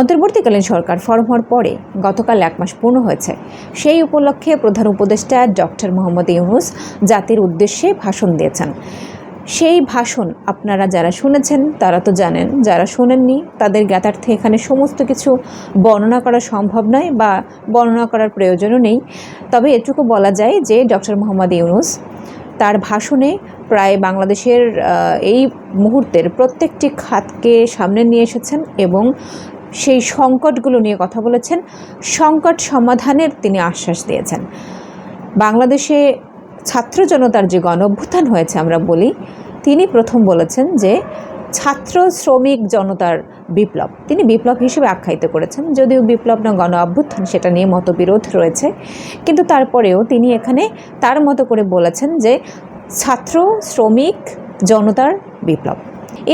অন্তর্বর্তীকালীন সরকার ফরম হওয়ার পরে গতকাল এক মাস পূর্ণ হয়েছে। সেই উপলক্ষে প্রধান উপদেষ্টা ডক্টর মোহাম্মদ ইউনুস জাতির উদ্দেশ্যে ভাষণ দিয়েছেন। সেই ভাষণ আপনারা যারা শুনেছেন, তারা তো জানেন, যারা শোনেননি, তাদের জ্ঞাতার্থে এখানে সমস্ত কিছু বর্ণনা করা সম্ভব নয় বা বর্ণনা করার প্রয়োজনও নেই। তবে এটুকু বলা যায় যে ডক্টর মোহাম্মদ ইউনুস তার ভাষণে প্রায় বাংলাদেশের এই মুহূর্তের প্রত্যেকটি খাতকে সামনে নিয়ে এসেছেন এবং সেই সংকটগুলো নিয়ে কথা বলেছেন। সংকট সমাধানের তিনি আশ্বাস দিয়েছেন। বাংলাদেশে ছাত্র জনতার যে গণ অভ্যুত্থান হয়েছে আমরা বলি, তিনি প্রথম বলেছেন যে ছাত্র শ্রমিক জনতার বিপ্লব। তিনি বিপ্লব হিসেবে আখ্যায়িত করেছেন, যদিও বিপ্লব না, গণ অভ্যুত্থান সেটা নিয়ে মতবিরোধ রয়েছে। কিন্তু তারপরেও তিনি এখানে তার মতো করে বলেছেন যে ছাত্র শ্রমিক জনতার বিপ্লব।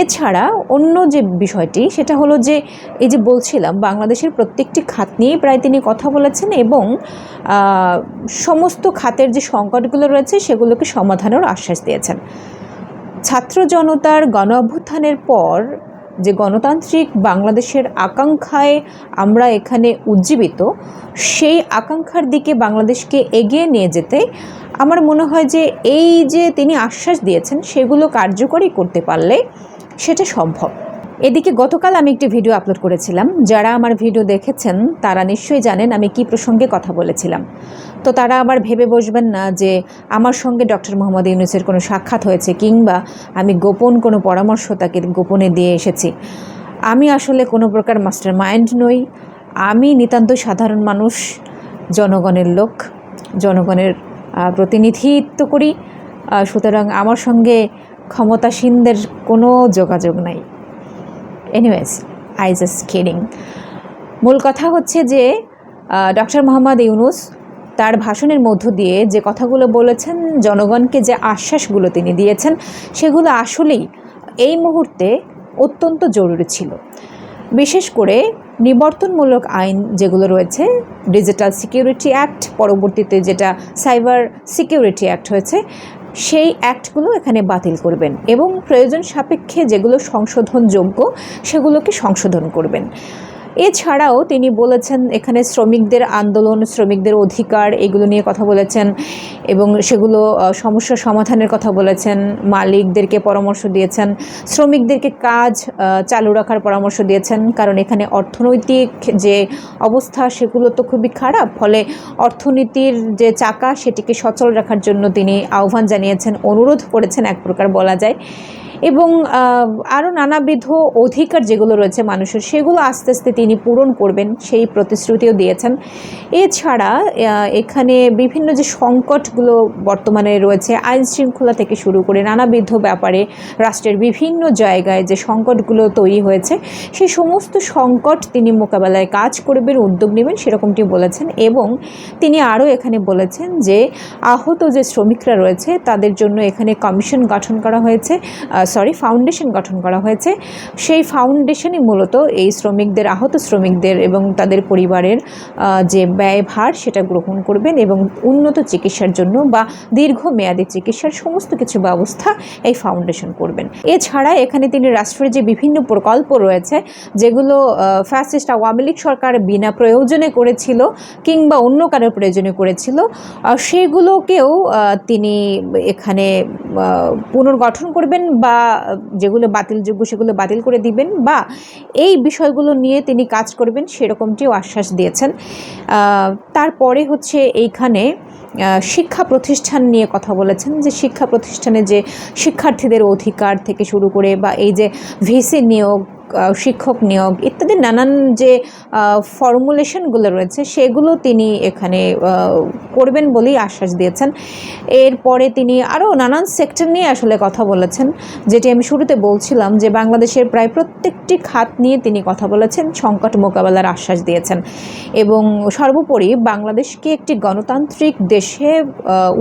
এছাড়া অন্য যে বিষয়টি, সেটা হলো যে এই যে বলছিলাম, বাংলাদেশের প্রত্যেকটি খাত নিয়েই প্রায় তিনি কথা বলেছেন এবং সমস্ত খাতের যে সংকটগুলো রয়েছে, সেগুলোকে সমাধানের আশ্বাস দিয়েছেন। ছাত্র জনতার গণ অভ্যুত্থানের পর যে গণতান্ত্রিক বাংলাদেশের আকাঙ্ক্ষায় আমরা এখানে উজ্জীবিত, সেই আকাঙ্ক্ষার দিকে বাংলাদেশকে এগিয়ে নিয়ে যেতে আমার মনে হয় যে এই যে তিনি আশ্বাস দিয়েছেন, সেগুলো কার্যকরী করতে পারলে সেটা সম্ভব। এদিকে গতকাল আমি একটি ভিডিও আপলোড করেছিলাম। যারা আমার ভিডিও দেখেছেন, তারা নিশ্চয়ই জানেন আমি কি প্রসঙ্গে কথা বলেছিলাম। তো তারা আবার ভেবে বসবেন না যে আমার সঙ্গে ডক্টর মোহাম্মদ ইউনুসের কোনো সাক্ষাৎ হয়েছে কিংবা আমি গোপন কোনো পরামর্শ তাকে গোপনে দিয়ে এসেছি। আমি আসলে কোনো প্রকার মাস্টার মাইন্ড নই। আমি নিতান্ত সাধারণ মানুষ, জনগণের লোক, জনগণের প্রতিনিধিত্ব করি। সুতরাং আমার সঙ্গে ক্ষমতাসীনদের কোনো যোগাযোগ নাই। এনিওয়েজ আই জাস্ট কিডিং মূল কথা হচ্ছে যে ডক্টর মোহাম্মদ ইউনুস তার ভাষণের মধ্য দিয়ে যে কথাগুলো বলেছেন, জনগণকে যে আশ্বাসগুলো তিনি দিয়েছেন, সেগুলো আসলেই এই মুহূর্তে অত্যন্ত জরুরি ছিল। বিশেষ করে নিবর্তনমূলক আইন যেগুলো রয়েছে ডিজিটাল সিকিউরিটি অ্যাক্ট পরবর্তীতে যেটা সাইবার সিকিউরিটি অ্যাক্ট হয়েছে সেই অ্যাক্টগুলো এখানে বাতিল করবেন এবং প্রয়োজন সাপেক্ষে যেগুলো সংশোধনযোগ্য সেগুলোকে সংশোধন করবেন। এছাড়াও তিনি বলেছেন এখানে শ্রমিকদের আন্দোলন, শ্রমিকদের অধিকার, এগুলো নিয়ে কথা বলেছেন এবং সেগুলো সমস্যা সমাধানের কথা বলেছেন, মালিকদেরকে পরামর্শ দিয়েছেন, শ্রমিকদেরকে কাজ চালু রাখার পরামর্শ দিয়েছেন, কারণ এখানে অর্থনৈতিক যে অবস্থা সেগুলো তো খুবই খারাপ, ফলে অর্থনীতির যে চাকা সেটিকে সচল রাখার জন্য তিনি আহ্বান জানিয়েছেন, অনুরোধ করেছেন, এক প্রকার বলা যায়। এবং আরও নানাবিধ অধিকার যেগুলো রয়েছে মানুষের, সেগুলো আস্তে আস্তে তিনি পূরণ করবেন, সেই প্রতিশ্রুতিও দিয়েছেন। এছাড়া এখানে বিভিন্ন যে সংকটগুলো বর্তমানে রয়েছে, আইন শৃঙ্খলা থেকে শুরু করে নানাবিধ ব্যাপারে রাষ্ট্রের বিভিন্ন জায়গায় যে সংকটগুলো তৈরি হয়েছে, সেই সমস্ত সংকট তিনি মোকাবেলায় কাজ করবেন, উদ্যোগ নেবেন, সেরকমটি বলেছেন। এবং তিনি আরও এখানে বলেছেন যে, আহত যে শ্রমিকরা রয়েছে, তাদের জন্য এখানে কমিশন গঠন করা হয়েছে। সরি ফাউন্ডেশন গঠন করা হয়েছে। সেই ফাউন্ডেশনই মূলত এই শ্রমিকদের, আহত শ্রমিকদের এবং তাদের পরিবারের যে ব্যয়ভার সেটা গ্রহণ করবেন এবং উন্নত চিকিৎসার জন্য বা দীর্ঘমেয়াদী চিকিৎসার সমস্ত কিছু ব্যবস্থা এই ফাউন্ডেশন করবেন। এছাড়া এখানে তিনি রাষ্ট্রের যে বিভিন্ন প্রকল্প রয়েছে, যেগুলো ফ্যাসিস্ট আওয়ামী লীগ সরকার বিনা প্রয়োজনে করেছিল কিংবা অন্য কারও প্রয়োজনে করেছিল সেগুলোকেও তিনি এখানে পুনর্গঠন করবেন বা যেগুলো বাতিলযোগ্য সেগুলো বাতিল করে দিবেন বা এই বিষয়গুলো নিয়ে তিনি কাজ করবেন সেরকমটিও আশ্বাস দিয়েছেন। তারপরে হচ্ছে এইখানে শিক্ষা প্রতিষ্ঠান নিয়ে কথা বলেছেন যে শিক্ষা প্রতিষ্ঠানে যে শিক্ষার্থীদের অধিকার থেকে শুরু করে বা এই যে ভিসি নিয়োগ শিক্ষক নিয়োগ ইত্যাদি নানান যে ফর্মুলেশনগুলো রয়েছে, সেগুলো তিনি এখানে করবেন বলেই আশ্বাস দিয়েছেন। এরপরে তিনি আরও নানান সেক্টর নিয়ে আসলে কথা বলেছেন, যেটি আমি শুরুতে বলছিলাম যে, বাংলাদেশের প্রায় প্রত্যেকটি খাত নিয়ে তিনি কথা বলেছেন, সংকট মোকাবেলার আশ্বাস দিয়েছেন। এবং সর্বোপরি বাংলাদেশকে একটি গণতান্ত্রিক দেশে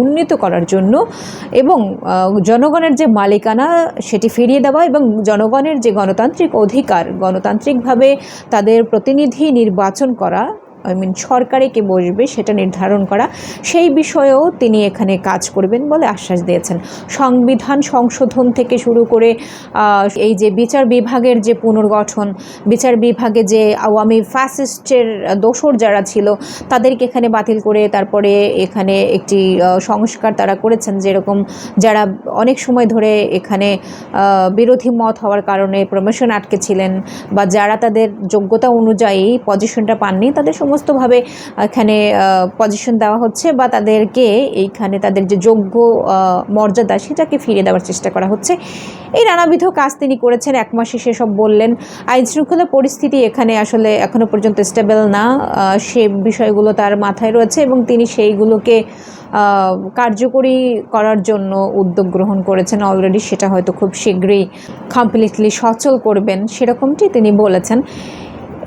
উন্নীত করার জন্য এবং জনগণের যে মালিকানা, সেটি ফিরিয়ে দেওয়া এবং জনগণের যে গণতান্ত্রিক অধিকার গণতান্ত্রিকভাবে তাদের প্রতিনিধি নির্বাচন করা আই মিন সরকারে কে বসবে সেটা নির্ধারণ করা, সেই বিষয়েও তিনি এখানে কাজ করবেন বলে আশ্বাস দিয়েছেন। সংবিধান সংশোধন থেকে শুরু করে এই যে বিচার বিভাগের যে পুনর্গঠন, বিচার বিভাগে যে আওয়ামী ফ্যাসিস্টের দোসর যারা ছিল, তাদেরকে এখানে বাতিল করে তারপরে এখানে একটি সংস্কার তারা করেছেন যেরকম যারা অনেক সময় ধরে এখানে বিরোধী মত হওয়ার কারণে প্রমোশন আটকে ছিলেন বা যারা তাদের যোগ্যতা অনুযায়ী পজিশনটা পাননি, তাদের সমস্তভাবে এখানে পজিশন দেওয়া হচ্ছে বা তাদেরকে এইখানে তাদের যে যোগ্য মর্যাদা সেটাকে ফিরিয়ে দেওয়ার চেষ্টা করা হচ্ছে। এই নানাবিধ কাজ তিনি করেছেন, এক মাসে সেসব বললেন। আইন শৃঙ্খলা পরিস্থিতি এখানে আসলে এখনও পর্যন্ত স্টেবল না সে বিষয়গুলো তার মাথায় রয়েছে এবং তিনি সেইগুলোকে কার্যকরী করার জন্য উদ্যোগ গ্রহণ করেছেন। অলরেডি সেটা হয়তো খুব শীঘ্রই কমপ্লিটলি সচল করবেন, সেরকমটি তিনি বলেছেন।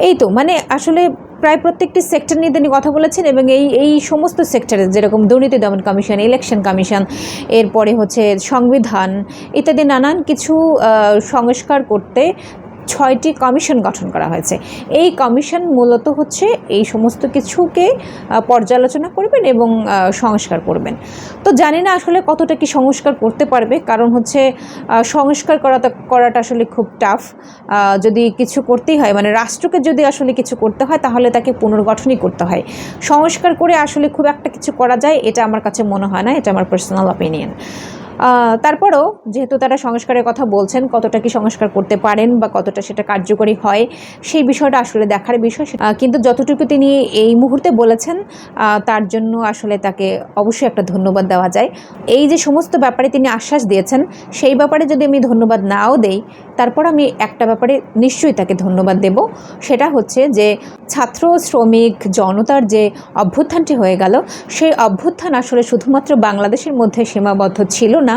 এই তো মানে আসলে প্রায় প্রত্যেকটি সেক্টর নিয়ে তিনি কথা বলেছেন এবং এই এই সমস্ত সেক্টরে যেরকম দুর্নীতি দমন কমিশন ইলেকশন কমিশন, এরপরে হচ্ছে সংবিধান ইত্যাদি নানান কিছু সংস্কার করতে ছয়টি কমিশন গঠন করা হয়েছে। এই কমিশন মূলত হচ্ছে এই সমস্ত কিছুকে পর্যালোচনা করবেন এবং সংস্কার করবেন। তো জানি না আসলে কতটা কি সংস্কার করতে পারবে, কারণ হচ্ছে সংস্কার করাটা করাটা আসলে খুব টাফ যদি কিছু করতেই হয় মানে রাষ্ট্রকে যদি আসলে কিছু করতে হয়, তাহলে তাকে পুনর্গঠনই করতে হয়। সংস্কার করে আসলে খুব একটা কিছু করা যায়, এটা আমার কাছে মনে হয় না, এটা আমার পার্সোনাল অপিনিয়ন তারপরেও যেহেতু তারা সংস্কারের কথা বলছেন, কতটা কি সংস্কার করতে পারেন বা কতটা সেটা কার্যকরী হয়, সেই বিষয়টা আসলে দেখার বিষয়। কিন্তু যতটুকু তিনি এই মুহূর্তে বলেছেন তার জন্য আসলে তাকে অবশ্যই একটা ধন্যবাদ দেওয়া যায়। এই যে সমস্ত ব্যাপারে তিনি আশ্বাস দিয়েছেন, সেই ব্যাপারে যদি আমি ধন্যবাদ নাও দেই, তারপর আমি একটা ব্যাপারে নিশ্চয়ই তাকে ধন্যবাদ দেব। সেটা হচ্ছে যে ছাত্র, শ্রমিক, জনতার যে অভ্যুত্থানটি হয়ে গেল, সেই অভ্যুত্থান আসলে শুধুমাত্র বাংলাদেশের মধ্যে সীমাবদ্ধ ছিল না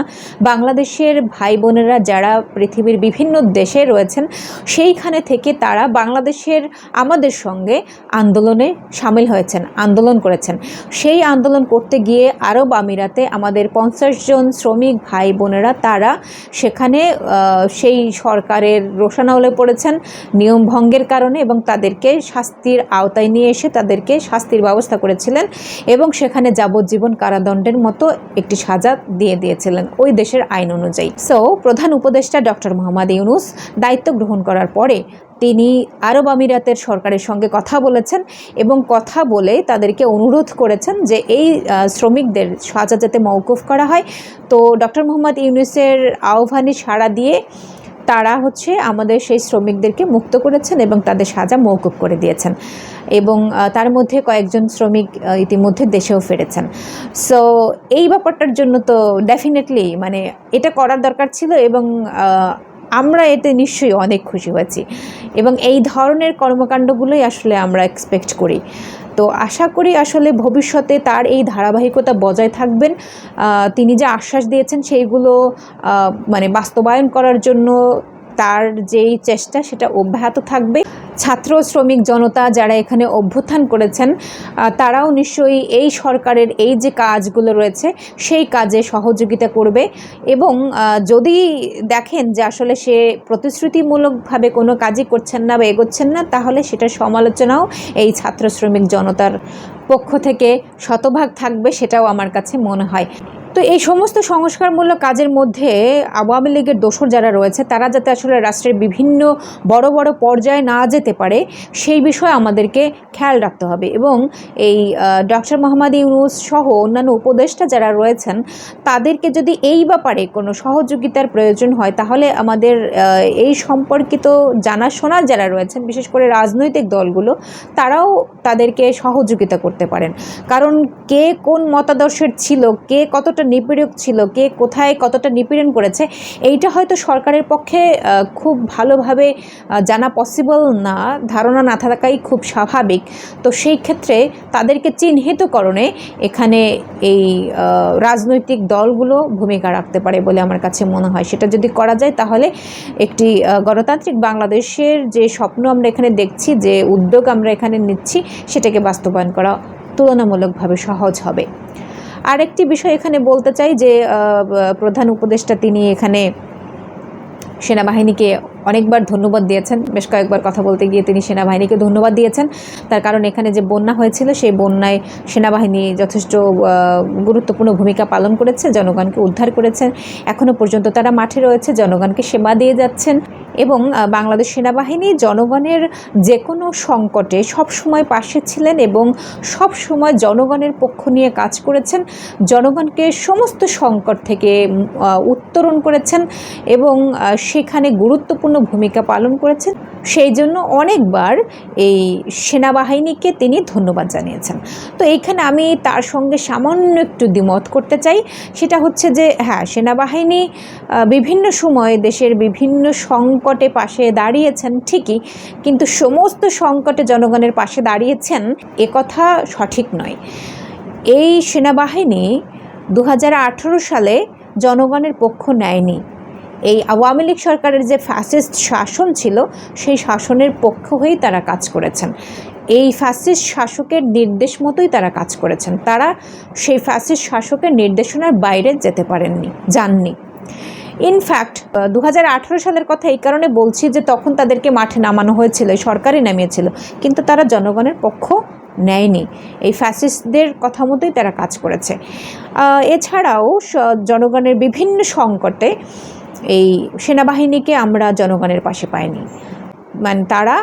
বাংলাদেশের ভাই বোনেরা যারা পৃথিবীর বিভিন্ন দেশে রয়েছেন, সেইখানে থেকে তারা বাংলাদেশের আমাদের সঙ্গে আন্দোলনে সামিল হয়েছেন, আন্দোলন করেছেন। সেই আন্দোলন করতে গিয়ে আরব আমিরাতে আমাদের পঞ্চাশ জন শ্রমিক ভাই বোনেরা, তারা সেখানে সেই সরকারের রোশানলে পড়েছেন নিয়ম ভঙ্গের কারণে এবং তাদেরকে শাস্তির আওতায় নিয়ে এসে তাদেরকে শাস্তির ব্যবস্থা করেছিলেন এবং সেখানে যাবজ্জীবন কারাদণ্ডের মতো একটি সাজা দিয়ে দিয়েছিলেন। ওই দেশের আইন অনুযায়ী। সো প্রধান উপদেষ্টা ডক্টর মোহাম্মদ ইউনুস দায়িত্ব গ্রহণ করার পরে তিনি আরব আমিরাতের সরকারের সঙ্গে কথা বলেছেন এবং কথা বলে তাদেরকে অনুরোধ করেছেন যে এই শ্রমিকদের সাজা যাতে মৌকুফ করা হয়। তো, ডক্টর মোহাম্মদ ইউনুসের আহ্বানে সাড়া দিয়ে তারা হচ্ছে আমাদের সেই শ্রমিকদেরকে মুক্ত করেছেন এবং তাদের সাজা মৌকুফ করে দিয়েছেন। এবং তার মধ্যে কয়েকজন শ্রমিক ইতিমধ্যে দেশেও ফিরেছেন। সো এই ব্যাপারটার জন্য তো ডেফিনেটলি মানে এটা করার দরকার ছিল এবং আমরা এতে নিশ্চয়ই অনেক খুশি হয়েছি। এবং এই ধরনের কর্মকাণ্ডগুলোই আসলে আমরা এক্সপেক্ট করি। তো আশা করি আসলে ভবিষ্যতে তার এই ধারাবাহিকতা বজায় থাকবেন। তিনি যে আশ্বাস দিয়েছেন সেইগুলো মানে বাস্তবায়ন করার জন্য তার যেই চেষ্টা, সেটা অব্যাহত থাকবে। ছাত্র শ্রমিক জনতা যারা এখানে অভ্যুত্থান করেছেন তারাও নিশ্চয়ই এই সরকারের এই যে কাজগুলো রয়েছে, সেই কাজে সহযোগিতা করবে। এবং যদি দেখেন যে আসলে সে প্রতিশ্রুতিমূলকভাবে কোনো কাজই করছেন না বা এগোচ্ছেন না, তাহলে সেটা সমালোচনাও এই ছাত্র শ্রমিক জনতার পক্ষ থেকে শতভাগ থাকবে, সেটাও আমার কাছে মনে হয়। তো এই সমস্ত সংস্কারমূলক কাজের মধ্যে আওয়ামী লীগের দোষর যারা রয়েছে, তারা যাতে আসলে রাষ্ট্রের বিভিন্ন বড় বড় পর্যায়ে না যেতে পারে, সেই বিষয়ে আমাদেরকে খেয়াল রাখতে হবে। এবং এই ডক্টর মোহাম্মদ ইউনুস সহ অন্যান্য উপদেষ্টা যারা রয়েছেন, তাদেরকে যদি এই ব্যাপারে কোনো সহযোগিতার প্রয়োজন হয়, তাহলে আমাদের এই সম্পর্কিত জানাশোনা যারা রয়েছেন, বিশেষ করে রাজনৈতিক দলগুলো, তারাও তাদেরকে সহযোগিতা করতে পারেন। কারণ কে কোন মতাদর্শের ছিল, কে কতটা নিপীড়ক ছিল, কে কোথায় কতটা নিপীড়ন করেছে, এইটা হয়তো সরকারের পক্ষে খুব ভালোভাবে জানা পসিবল না, ধারণা না থাকাই খুব স্বাভাবিক। তো সেই ক্ষেত্রে তাদেরকে চিহ্নিতকরণে এখানে এই রাজনৈতিক দলগুলো ভূমিকা রাখতে পারে বলে আমার কাছে মনে হয়। সেটা যদি করা যায় তাহলে একটি গণতান্ত্রিক বাংলাদেশের যে স্বপ্ন আমরা এখানে দেখছি, যে উদ্যোগ আমরা এখানে নিচ্ছি, সেটাকে বাস্তবায়ন করা তুলনামূলকভাবে সহজ হবে। আরেকটি বিষয় এখানে বলতে চাই যে প্রধান উপদেষ্টা তিনি এখানে সেনাবাহিনীকে অনেকবার ধন্যবাদ দিয়েছেন। বেশ কয়েকবার কথা বলতে গিয়ে তিনি সেনাবাহিনীকে ধন্যবাদ দিয়েছেন। তার কারণ এখানে যে বন্যা হয়েছিল, সেই বন্যায় সেনাবাহিনী যথেষ্ট গুরুত্বপূর্ণ ভূমিকা পালন করেছে, জনগণকে উদ্ধার করেছেন এখনও পর্যন্ত তারা মাঠে রয়েছে, জনগণকে সেবা দিয়ে যাচ্ছেন এবং বাংলাদেশ সেনাবাহিনী জনগণের যে কোনো সংকটে সব সময় পাশে ছিলেন এবং সব সময় জনগণের পক্ষ নিয়ে কাজ করেছেন। জনগণকে সমস্ত সংকট থেকে উত্তরণ করেছেন এবং সেখানে গুরুত্বপূর্ণ ভূমিকা পালন করেছেন। সেই জন্য অনেকবার এই সেনাবাহিনীকে তিনি ধন্যবাদ জানিয়েছেন। তো এইখানে আমি তার সঙ্গে সামান্য একটু দ্বিমত করতে চাই। সেটা হচ্ছে যে হ্যাঁ সেনাবাহিনী বিভিন্ন সময়ে দেশের বিভিন্ন সংকটে পাশে দাঁড়িয়েছেন ঠিকই, কিন্তু সমস্ত সংকটে জনগণের পাশে দাঁড়িয়েছেন একথা সঠিক নয়। এই সেনাবাহিনী দু হাজার আঠেরো সালে জনগণের পক্ষ নেয়নি। এই আওয়ামী লীগ সরকারের যে ফ্যাসিস্ট শাসন ছিল, সেই শাসনের পক্ষ হয়েই তারা কাজ করেছেন। এই ফ্যাসিস্ট শাসকের নির্দেশ মতোই তারা কাজ করেছেন। তারা সেই ফ্যাসিস্ট শাসকের নির্দেশনার বাইরে যেতে পারেননি, যাননি। ইনফ্যাক্ট দু হাজার আঠেরো সালের কথা এই কারণে বলছি যে তখন তাদেরকে মাঠে নামানো হয়েছিল সরকারই নামিয়েছিল। কিন্তু তারা জনগণের পক্ষ নেয়নি। এই ফ্যাসিস্টদের কথা মতোই তারা কাজ করেছে। এছাড়াও জনগণের বিভিন্ন সংকটে এই সেনাবাহিনীকে আমরা জনগণের পাশে পাইনি। মানে তারা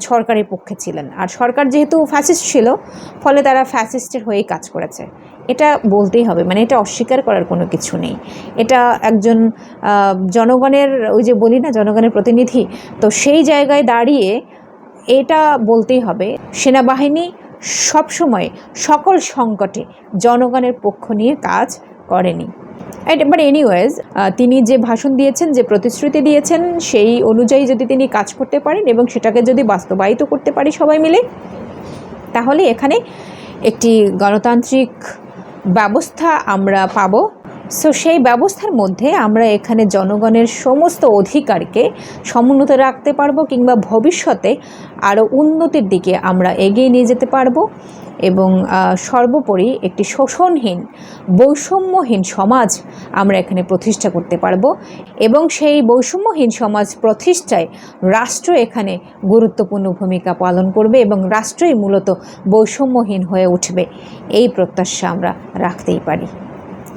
সরকারের পক্ষে ছিলেন। আর সরকার যেহেতু ফ্যাসিস্ট ছিল, ফলে তারা ফ্যাসিস্টের হয়েই কাজ করেছে। এটা বলতেই হবে মানে এটা অস্বীকার করার কোনো কিছু নেই। এটা একজন জনগণের, ওই যে বলি না, জনগণের প্রতিনিধি, তো সেই জায়গায় দাঁড়িয়ে এটা বলতেই হবে, সেনাবাহিনী সবসময় সকল সংকটে জনগণের পক্ষ নিয়ে কাজ করেনি। বাট এনিওয়েজ তিনি যে ভাষণ দিয়েছেন, যে প্রতিশ্রুতি দিয়েছেন, সেই অনুযায়ী যদি তিনি কাজ করতে পারেন এবং সেটাকে যদি বাস্তবায়িত করতে পারি সবাই মিলে, তাহলে এখানে একটি গণতান্ত্রিক ব্যবস্থা আমরা পাব। সো সেই ব্যবস্থার মধ্যে আমরা এখানে জনগণের সমস্ত অধিকারকে সমুন্নত রাখতে পারব কিংবা ভবিষ্যতে আরও উন্নতির দিকে আমরা এগিয়ে নিয়ে যেতে পারব এবং সর্বোপরি একটি শোষণহীন, বৈষম্যহীন সমাজ আমরা এখানে প্রতিষ্ঠা করতে পারব এবং সেই বৈষম্যহীন সমাজ প্রতিষ্ঠায় রাষ্ট্র এখানে গুরুত্বপূর্ণ ভূমিকা পালন করবে এবং রাষ্ট্রই মূলত বৈষম্যহীন হয়ে উঠবে। এই প্রত্যাশা আমরা রাখতেই পারি।